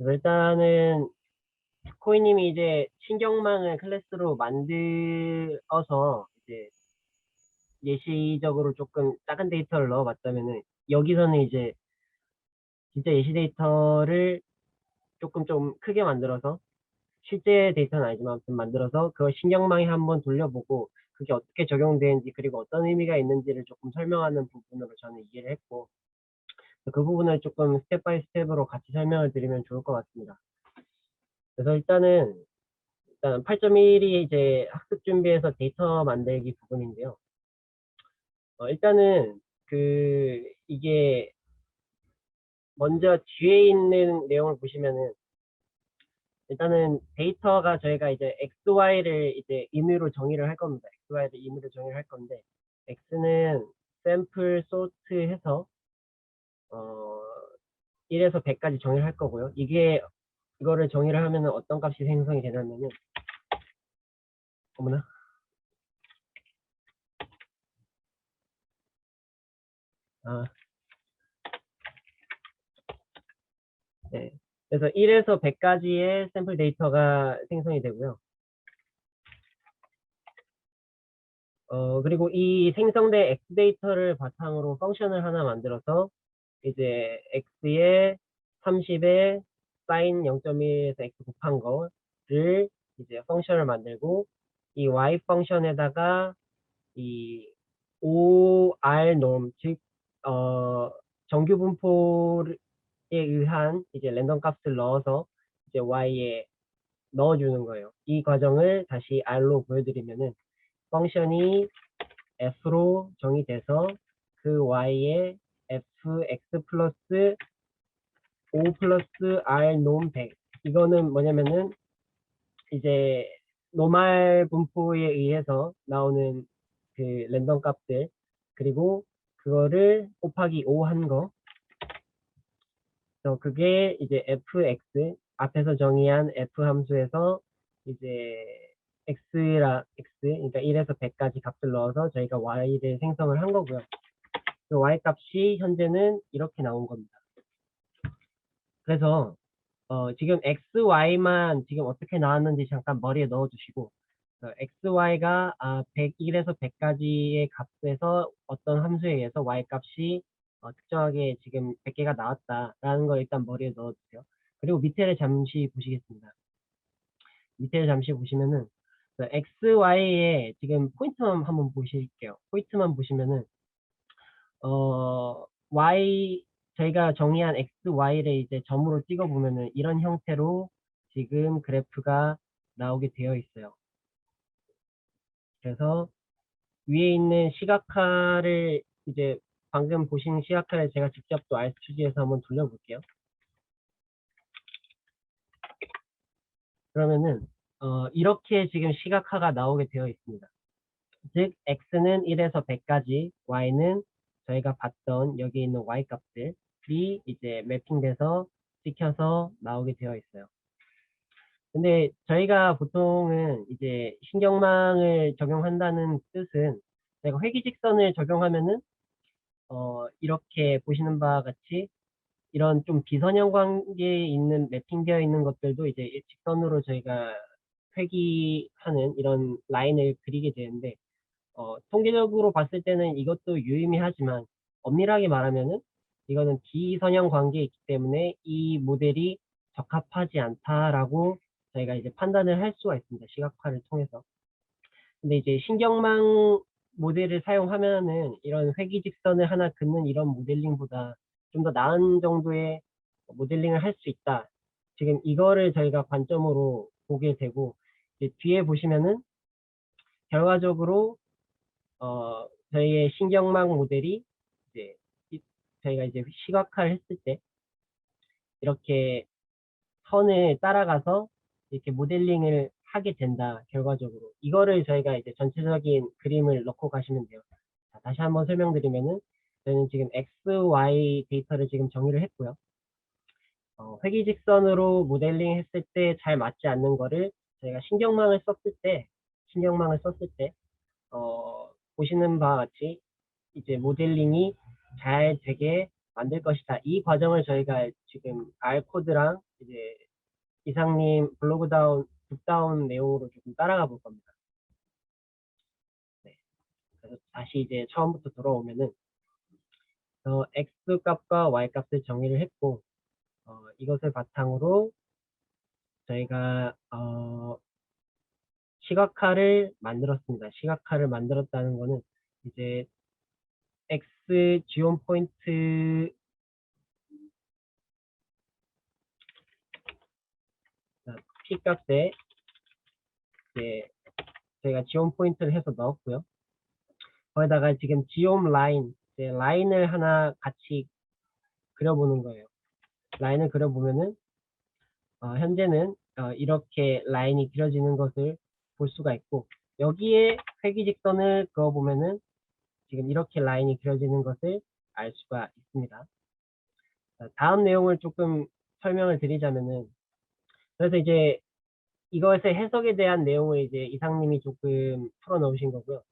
일단은 코이님이 이제 신경망을 클래스로 만들어서 이제 예시적으로 조금 작은 데이터를 넣어봤다면은 여기서는 이제 진짜 예시 데이터를 조금 좀 크게 만들어서 실제 데이터는 아니지만 아무튼 만들어서 그걸 신경망에 한번 돌려보고 그게 어떻게 적용되는지 그리고 어떤 의미가 있는지를 조금 설명하는 부분으로 저는 이해를 했고 그 부분을 조금 스텝 바이 스텝으로 같이 설명을 드리면 좋을 것 같습니다. 그래서 일단은 일단 8.1이 이제 학습 준비에서 데이터 만들기 부분인데요. 어, 일단은 그 이게 먼저 뒤에 있는 내용을 보시면은 일단은 데이터가 저희가 이제 x, y를 이제 임의로 정의를 할 겁니다. x, y를 임의로 정의를 할 건데 x는 샘플 소트 해서 어 1에서 100까지 정의를 할 거고요. 이게 이거를 정의를 하면은 어떤 값이 생성이 되냐면은 어머나 아 네. 그래서 1에서 100까지의 샘플 데이터가 생성이 되고요. 어, 그리고 이 생성된 X 데이터를 바탕으로 펑션을 하나 만들어서 이제 X에 30에 사인 0.1에서 X 곱한 거를 이제 펑션을 만들고 이 Y 펑션에다가 이 OR norm, 즉, 어, 정규 분포를 에 의한 이제 랜덤 값을 넣어서 이제 y에 넣어주는 거예요. 이 과정을 다시 r로 보여드리면은 펑션이 f로 정의돼서 그 y에 fx 플러스 5 플러스 r 논100 이거는 뭐냐면은 이제 노말 분포에 의해서 나오는 그 랜덤 값들. 그리고 그거를 곱하기 5 한 거. 그래서 그게 이제 fx 앞에서 정의한 f 함수에서 이제 x라 x 그러니까 1에서 100까지 값을 넣어서 저희가 y를 생성을 한 거고요. 그 y 값이 현재는 이렇게 나온 겁니다. 그래서 어, 지금 x, y만 지금 어떻게 나왔는지 잠깐 머리에 넣어주시고 어, x, y가 아, 101에서 100까지의 값에서 어떤 함수에 의해서 y 값이 어, 특정하게 지금 100개가 나왔다라는 걸 일단 머리에 넣어주세요. 그리고 밑에를 잠시 보시겠습니다. 밑에를 잠시 보시면은 그 x, y의 지금 포인트만 한번 보실게요. 포인트만 보시면은 어 y 저희가 정의한 x, y를 이제 점으로 찍어 보면은 이런 형태로 지금 그래프가 나오게 되어 있어요. 그래서 위에 있는 시각화를 이제 방금 보신 시각화를 제가 직접 또 알스튜디오에서 한번 돌려볼게요. 그러면은 어, 이렇게 지금 시각화가 나오게 되어 있습니다. 즉 x는 1에서 100까지, y는 저희가 봤던 여기 있는 y 값들이 이제 매핑돼서 찍혀서 나오게 되어 있어요. 근데 저희가 보통은 이제 신경망을 적용한다는 뜻은 제가 회기직선을 적용하면은 어, 이렇게 보시는 바와 같이 이런 좀 비선형 관계에 있는 매핑되어 있는 것들도 이제 직선으로 저희가 회귀하는 이런 라인을 그리게 되는데 어, 통계적으로 봤을 때는 이것도 유의미하지만 엄밀하게 말하면은 이거는 비선형 관계에 있기 때문에 이 모델이 적합하지 않다라고 저희가 이제 판단을 할 수가 있습니다. 시각화를 통해서. 근데 이제 신경망 모델을 사용하면은 이런 회기직선을 하나 긋는 이런 모델링보다 좀 더 나은 정도의 모델링을 할 수 있다. 지금 이거를 저희가 관점으로 보게 되고 뒤에 보시면은 결과적으로 어 저희의 신경망 모델이 이제 저희가 이제 시각화를 했을 때 이렇게 선을 따라가서 이렇게 모델링을 하게 된다 결과적으로. 이거를 저희가 이제 전체적인 그림을 넣고 가시면 돼요. 자, 다시 한번 설명드리면은 저희는 지금 x, y 데이터를 지금 정의를 했고요. 어, 회기직선으로 모델링 했을 때 잘 맞지 않는 거를 저희가 신경망을 썼을 때 신경망을 썼을 때 어, 보시는 바와 같이 이제 모델링이 잘 되게 만들 것이다 이 과정을 저희가 지금 R 코드랑 이제 이상님 블로그 다운, 북다운 내용으로 조금 따라가 볼 겁니다. 네. 그래서 다시 이제 처음부터 돌아오면은 어, x 값과 y 값을 정의를 했고 어, 이것을 바탕으로 저희가 어, 시각화를 만들었습니다. 시각화를 만들었다는 거는 이제 x 지원 포인트 p 값에 이제 저희가 지원 포인트를 해서 넣었고요. 거기다가 지금 지옴 라인, 이제 라인을 하나 같이 그려보는 거예요. 라인을 그려보면은 어, 현재는 어, 이렇게 라인이 그려지는 것을 볼 수가 있고 여기에 회기직선을 그어보면은 지금 이렇게 라인이 그려지는 것을 알 수가 있습니다. 자, 다음 내용을 조금 설명을 드리자면은 그래서 이제 이것의 해석에 대한 내용을 이제 이상님이 조금 풀어 넣으신 거고요.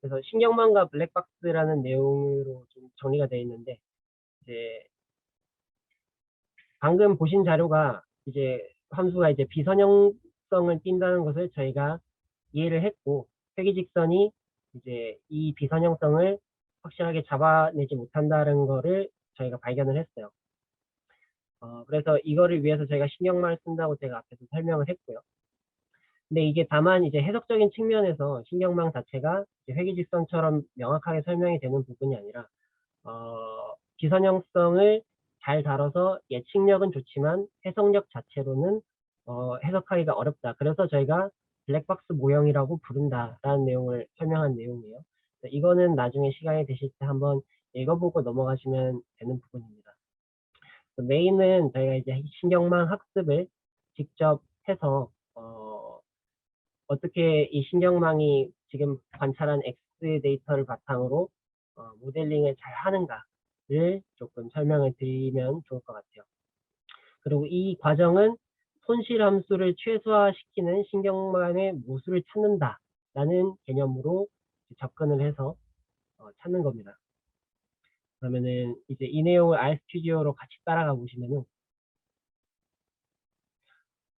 그래서 신경망과 블랙박스라는 내용으로 좀 정리가 되어 있는데 이제 방금 보신 자료가 이제 함수가 이제 비선형성을 띈다는 것을 저희가 이해를 했고 회기직선이 이제 이 비선형성을 확실하게 잡아내지 못한다는 거를 저희가 발견을 했어요. 어, 그래서 이거를 위해서 저희가 신경망을 쓴다고 제가 앞에서 설명을 했고요. 근데 이게 다만 이제 해석적인 측면에서 신경망 자체가 이제 회기직선처럼 명확하게 설명이 되는 부분이 아니라 어, 비선형성을 잘 다뤄서 예측력은 좋지만 해석력 자체로는 어, 해석하기가 어렵다. 그래서 저희가 블랙박스 모형이라고 부른다라는 내용을 설명한 내용이에요. 이거는 나중에 시간이 되실 때 한번 읽어보고 넘어가시면 되는 부분입니다. 메인은 저희가 이제 신경망 학습을 직접 해서 어, 어떻게 이 신경망이 지금 관찰한 X 데이터를 바탕으로 어, 모델링을 잘 하는가를 조금 설명을 드리면 좋을 것 같아요. 그리고 이 과정은 손실 함수를 최소화시키는 신경망의 모수를 찾는다 라는 개념으로 접근을 해서 어, 찾는 겁니다. 그러면은 이제 이 내용을 RStudi오로 같이 따라가 보시면은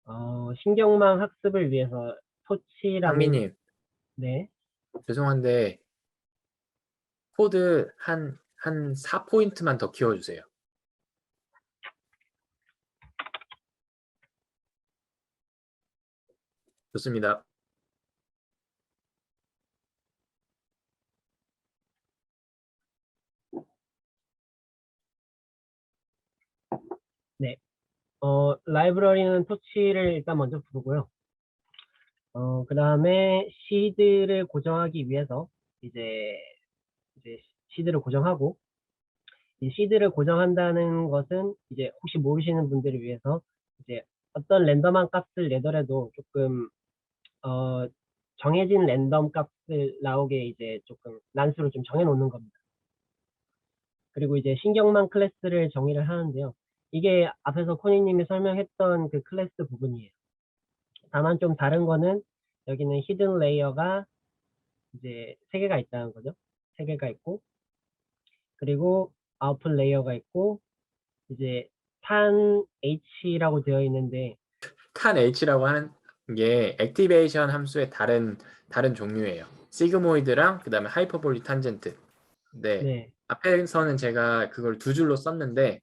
어, 신경망 학습을 위해서 토치라는 상민님 네, 죄송한데 코드 한 한 4포인트만 더 키워주세요. 좋습니다. 어, 라이브러리는 토치를 일단 먼저 부르고요. 어, 그 다음에 시드를 고정하기 위해서 이제, 이제 시드를 고정하고 이 시드를 고정한다는 것은 이제 혹시 모르시는 분들을 위해서 이제 어떤 랜덤한 값을 내더라도 조금 어, 정해진 랜덤 값을 나오게 이제 조금 난수를 좀 정해 놓는 겁니다. 그리고 이제 신경망 클래스를 정의를 하는데요. 이게 앞에서 코니님이 설명했던 그 클래스 부분이에요. 다만 좀 다른 거는 여기는 히든 레이어가 이제 세 개가 있다는 거죠. 세 개가 있고 그리고 아웃풋 레이어가 있고 이제 탄 H라고 되어 있는데 칸 H라고 하는 게 액티베이션 함수의 다른 다른 종류예요. 시그모이드랑 그다음에 하이퍼볼릭 탄젠트. 네. 네, 앞에서는 제가 그걸 두 줄로 썼는데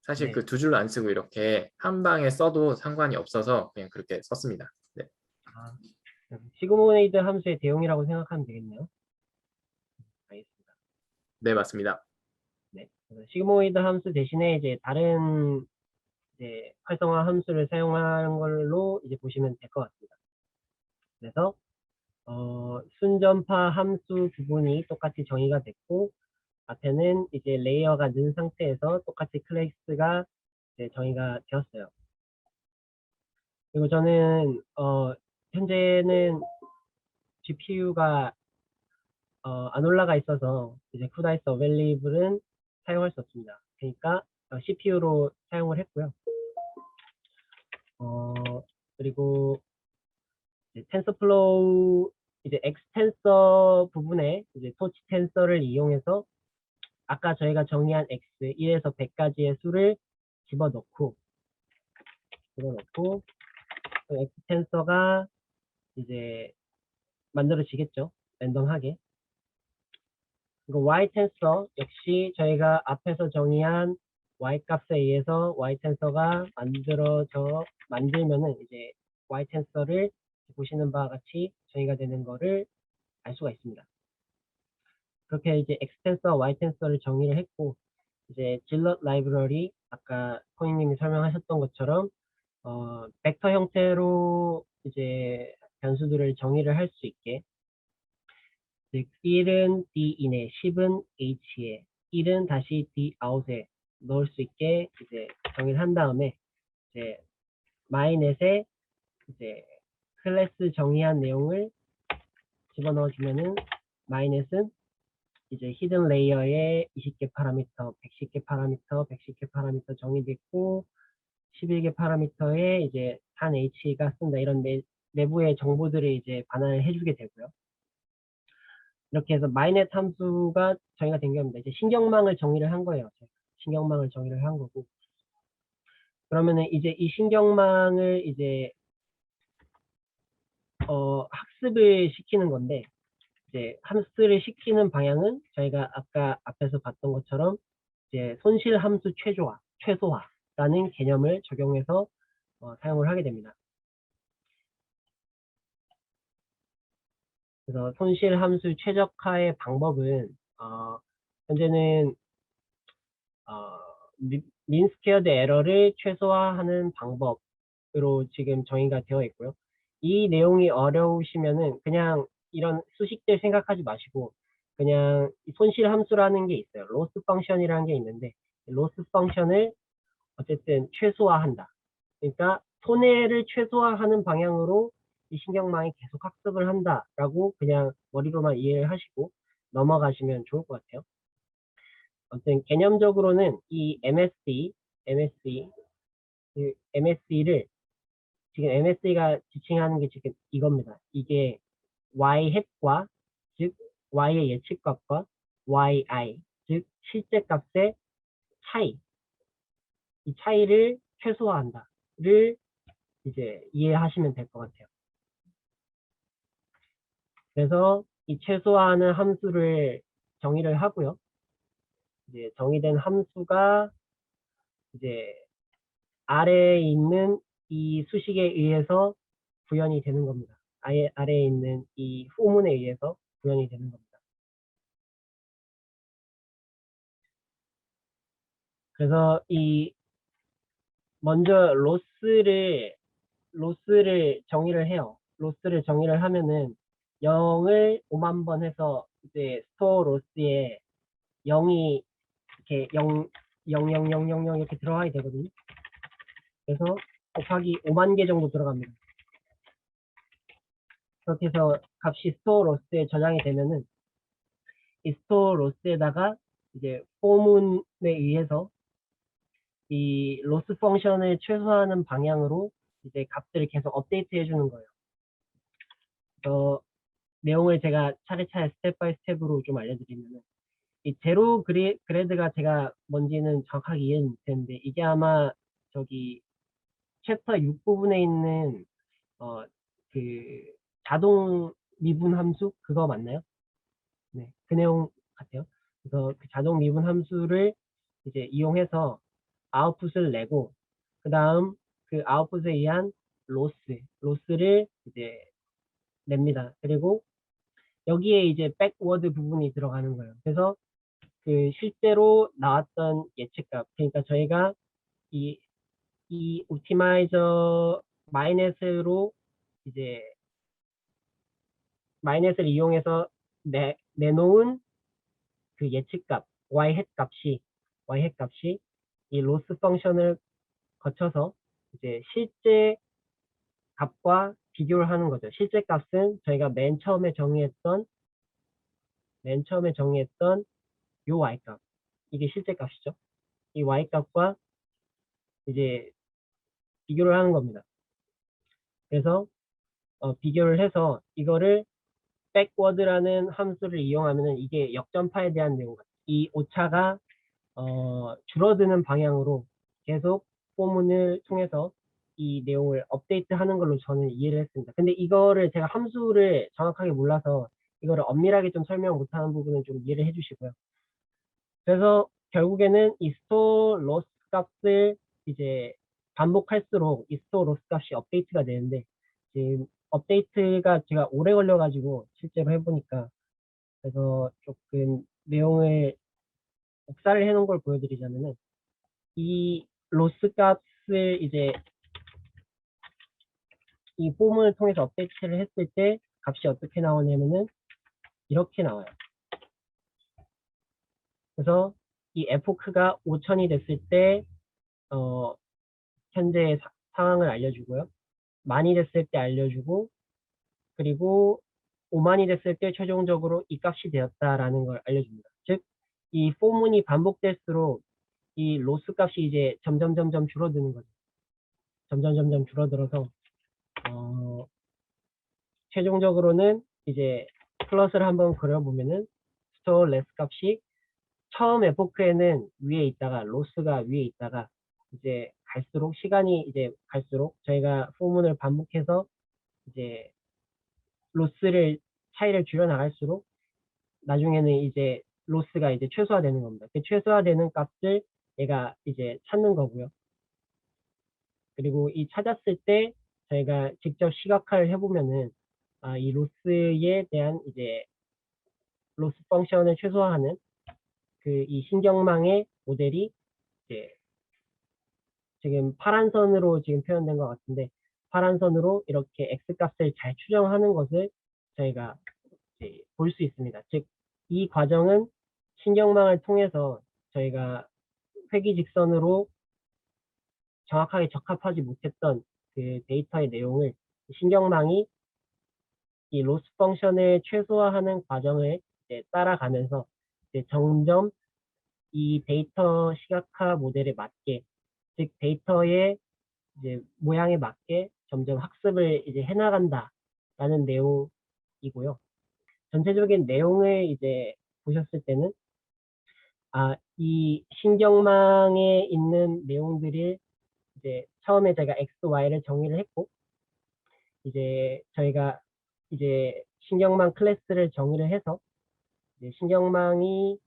사실 네. 그 두 줄로 안 쓰고 이렇게 한 방에 써도 상관이 없어서 그냥 그렇게 썼습니다. 네. 아, 시그모이드 함수의 대용이라고 생각하면 되겠네요. 알겠습니다. 네, 맞습니다. 네. 시그모이드 함수 대신에 이제 다른 이제 활성화 함수를 사용하는 걸로 이제 보시면 될 것 같습니다. 그래서 어, 순전파 함수 부분이 똑같이 정의가 됐고 앞에는 이제 레이어가 는 상태에서 똑같이 클래스가 정의가 되었어요. 그리고 저는 어, 현재는 GPU가 어, 안 올라가 있어서 이제 쿠다이스 어벨리블은 사용할 수 없습니다. 그러니까 CPU로 사용을 했고요. 어, 그리고 이제 텐서플로우 이제 엑스텐서 부분에 이제 토치 텐서를 이용해서 아까 저희가 정의한 x 1에서 100까지의 수를 집어넣고 집어넣고 그 엑스텐서가 이제 만들어지겠죠. 랜덤하게. 그리고 y 텐서 역시 저희가 앞에서 정의한 y 값에 의해서 y 텐서가 만들어져 만들면은 이제 y 텐서를 보시는 바와 같이 정의가 되는 거를 알 수가 있습니다. 그렇게 이제 x 텐서와 y 텐서를 정의를 했고 이제 질럿 라이브러리 아까 코잉님이 설명하셨던 것처럼 어, 벡터 형태로 이제 변수들을 정의를 할 수 있게 즉 1은 D in에 10은 H에 1은 다시 D out에 넣을 수 있게 이제 정의를 한 다음에 이제 마이넷에 이제 클래스 정의한 내용을 집어넣어 주면은 마이넷은 이제 히든 레이어에 20개 파라미터, 110개 파라미터, 110개 파라미터 정의됐고 11개 파라미터에 이제 단 H가 쓴다 이런 내, 내부의 정보들을 이제 반환을 해주게 되고요. 이렇게 해서 마이넷 함수가 정의가 된 겁니다. 이제 신경망을 정의를 한 거예요. 신경망을 정의를 한 거고. 그러면은 이제 이 신경망을 이제 어, 학습을 시키는 건데 이제 함수를 시키는 방향은 저희가 아까 앞에서 봤던 것처럼 이제 손실 함수 최소화, 최소화라는 개념을 적용해서 어, 사용을 하게 됩니다. 그래서 손실 함수 최적화의 방법은 어, 현재는 어, 민스퀘어드 에러를 최소화하는 방법으로 지금 정의가 되어 있고요. 이 내용이 어려우시면은 그냥 이런 수식들 생각하지 마시고 그냥 이 손실 함수라는 게 있어요. 로스 펑션이라는 게 있는데 로스 펑션을 어쨌든 최소화한다. 그러니까 손해를 최소화하는 방향으로 이 신경망이 계속 학습을 한다라고 그냥 머리로만 이해를 하시고 넘어가시면 좋을 것 같아요. 아무튼 개념적으로는 이 MSD, MSD, 그 MSD를 지금 MSD가 지칭하는 게 지금 이겁니다. 이게 y 햇과 즉 y의 예측값과 yi 즉 실제 값의 차이 이 차이를 최소화한다를 이제 이해하시면 될 것 같아요. 그래서 이 최소화하는 함수를 정의를 하고요. 이제 정의된 함수가 이제 아래에 있는 이 수식에 의해서 구현이 되는 겁니다. 아예 아래에 있는 이 후문에 의해서 구현이 되는 겁니다. 그래서 이 먼저 로스를 로스를 정의를 해요. 로스를 정의를 하면은 0을 5만 번 해서 이제 스토어 로스에 0이 이렇게 0, 0, 0, 0, 0, 0 이렇게 들어가게 되거든요. 그래서 곱하기 5만 개 정도 들어갑니다. 그렇게 해서 값이 스토어 로스에 저장이 되면은 이 스토어 로스에다가 이제 포문에 의해서 이 로스 펑션을 최소화하는 방향으로 이제 값들을 계속 업데이트 해주는 거예요. 어, 내용을 제가 차례차례 스텝 바이 스텝으로 좀 알려드리면은 이 제로 그레, 그레드가 제가 뭔지는 정확하게 이해는 못했는데 이게 아마 저기 챕터 6 부분에 있는 어, 그 자동 미분 함수 그거 맞나요? 네, 그 내용 같아요. 그래서 그 자동 미분 함수를 이제 이용해서 아웃풋을 내고 그 다음 그 아웃풋에 의한 로스, 로스를 이제 냅니다. 그리고 여기에 이제 백워드 부분이 들어가는 거예요. 그래서 그 실제로 나왔던 예측값, 그러니까 저희가 이, 이 옵티마이저 마이넷으로 이제 마이넷을 이용해서 내, 내놓은 그 예측값, y 햇 값이, y 햇 값이 이 로스 펑션을 거쳐서 이제 실제 값과 비교를 하는 거죠. 실제 값은 저희가 맨 처음에 정의했던 맨 처음에 정의했던 요 y 값 이게 실제 값이죠. 이 y 값과 이제 비교를 하는 겁니다. 그래서 어, 비교를 해서 이거를 backward라는 함수를 이용하면은 이게 역전파에 대한 내용. 이 오차가 어, 줄어드는 방향으로 계속 포문을 통해서 이 내용을 업데이트하는 걸로 저는 이해를 했습니다. 근데 이거를 제가 함수를 정확하게 몰라서 이거를 엄밀하게 좀 설명 못하는 부분은 좀 이해를 해주시고요. 그래서 결국에는 이 store loss 값을 이제 반복할수록 이 store loss 값이 업데이트가 되는데 지금 업데이트가 제가 오래 걸려가지고 실제로 해보니까 그래서 조금 내용을 복사를 해놓은 걸 보여드리자면은 이 로스 값을 이제 이 폼을 통해서 업데이트를 했을 때 값이 어떻게 나오냐면은 이렇게 나와요. 그래서 이 에포크가 5천이 됐을 때 어, 현재 사- 상황을 알려주고요. 만이 됐을 때 알려주고 그리고 5만이 됐을 때 최종적으로 이 값이 되었다라는 걸 알려줍니다. 즉, 이 포문이 반복될수록 이 로스 값이 이제 점점 점점 줄어드는 거죠. 점점 점점 줄어들어서 어, 최종적으로는 이제 플러스를 한번 그려보면은 스토어 레스 값이 처음 에포크에는 위에 있다가 로스가 위에 있다가 이제 갈수록 시간이 이제 갈수록 저희가 포문을 반복해서 이제 로스를 차이를 줄여 나갈수록 나중에는 이제 로스가 이제 최소화되는 겁니다. 그 최소화되는 값을 얘가 이제 찾는 거고요. 그리고 이 찾았을 때 저희가 직접 시각화를 해보면은 아, 이 로스에 대한 이제 로스 펑션을 최소화하는 그 이 신경망의 모델이 이제 지금 파란 선으로 지금 표현된 것 같은데 파란 선으로 이렇게 x 값을 잘 추정하는 것을 저희가 볼 수 있습니다. 즉 이 과정은 신경망을 통해서 저희가 회기 직선으로 정확하게 적합하지 못했던 그 데이터의 내용을 신경망이 이 로스 펑션을 최소화하는 과정을 따라가면서 점점 이 데이터 시각화 모델에 맞게 즉 데이터의 이제 모양에 맞게 점점 학습을 이제 해나간다라는 내용이고요. 전체적인 내용을 이제 보셨을 때는 아, 이 신경망에 있는 내용들이 이제 처음에 제가 X, Y를 정의를 했고 이제 저희가 이제 신경망 클래스를 정의를 해서 신경망이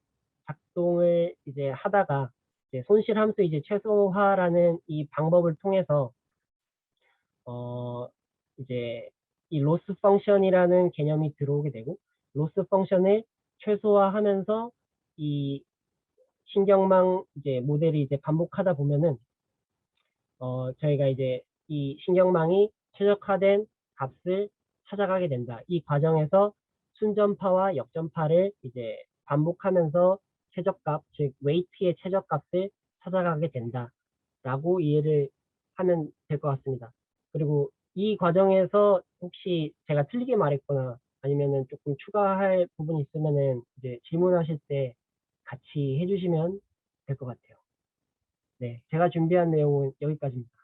작동을 이제 하다가 이제 손실 함수 이제 최소화라는 이 방법을 통해서 어 이제 이 로스 펑션이라는 개념이 들어오게 되고 로스 펑션을 최소화하면서 이 신경망 이제 모델이 이제 반복하다 보면은 어 저희가 이제 이 신경망이 최적화된 값을 찾아가게 된다. 이 과정에서 순전파와 역전파를 이제 반복하면서 최적값, 즉 웨이트의 최적값을 찾아가게 된다라고 이해를 하면 될 것 같습니다. 그리고 이 과정에서 혹시 제가 틀리게 말했거나 아니면은 조금 추가할 부분이 있으면은 이제 질문하실 때 같이 해주시면 될 것 같아요. 네, 제가 준비한 내용은 여기까지입니다.